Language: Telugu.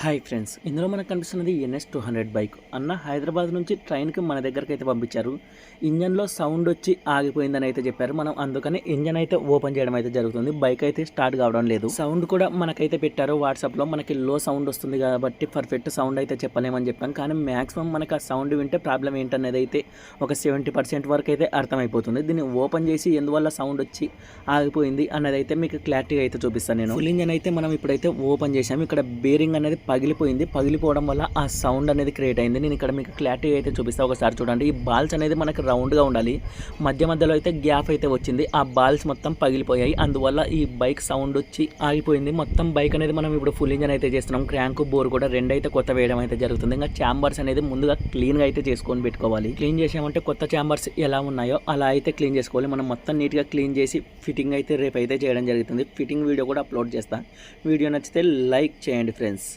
హాయ్ ఫ్రెండ్స్ ఇందులో మనకు కనిపిస్తున్నది ఎన్ఎస్ టూ హండ్రెడ్ బైక్ అన్న హైదరాబాద్ నుంచి ట్రైన్కి మన దగ్గరికి అయితే పంపించారు. ఇంజన్లో సౌండ్ వచ్చి ఆగిపోయిందని అయితే చెప్పారు. మనం అందుకని ఇంజన్ అయితే ఓపెన్ చేయడం అయితే జరుగుతుంది. బైక్ అయితే స్టార్ట్ కావడం లేదు. సౌండ్ కూడా మనకైతే పెట్టారు వాట్సాప్లో. మనకి లో సౌండ్ వస్తుంది కాబట్టి పర్ఫెక్ట్ సౌండ్ అయితే చెప్పలేమని చెప్పాం. కానీ మ్యాక్సిమం మనకి ఆ సౌండ్ వింటే ప్రాబ్లం ఏంటనేది అయితే ఒక సెవెంటీ పర్సెంట్ వరకు అయితే అర్థమైపోతుంది. దీన్ని ఓపెన్ చేసి ఎందువల్ల సౌండ్ వచ్చి ఆగిపోయింది అన్నది అయితే మీకు క్లారిటీగా అయితే చూపిస్తాను నేను. ఫుల్ ఇంజన్ అయితే మనం ఇప్పుడైతే ఓపెన్ చేసాము ఇక్కడ బేరింగ్ అనేది పగిలిపోయింది. పగిలిపోవడం వల్ల ఆ సౌండ్ అనేది క్రియేట్ అయింది. నేను ఇక్కడ మీకు క్లారిటీ అయితే చూపిస్తాను ఒకసారి చూడండి. ఈ బాల్స్ అనేది మనకి రౌండ్గా ఉండాలి. మధ్య మధ్యలో అయితే గ్యాప్ అయితే వచ్చింది. ఆ బాల్స్ మొత్తం పగిలిపోయాయి. అందువల్ల ఈ బైక్ సౌండ్ వచ్చి ఆగిపోయింది. మొత్తం బైక్ అనేది మనం ఇప్పుడు ఫుల్ ఇంజన్ అయితే చేస్తున్నాం. క్రాంక్ బోర్ కూడా రెండైతే కొత్త వేయడం అయితే జరుగుతుంది. ఇంకా ఛాంబర్స్ అనేది ముందుగా క్లీన్గా అయితే చేసుకొని పెట్టుకోవాలి. క్లీన్ చేసామంటే కొత్త ఛాంబర్స్ ఎలా ఉన్నాయో అలా అయితే క్లీన్ చేసుకోవాలి. మనం మొత్తం నీట్గా క్లీన్ చేసి ఫిట్టింగ్ అయితే రేపు అయితే చేయడం జరుగుతుంది. ఫిట్టింగ్ వీడియో కూడా అప్లోడ్ చేస్తాను వీడియో నచ్చితే లైక్ చేయండి ఫ్రెండ్స్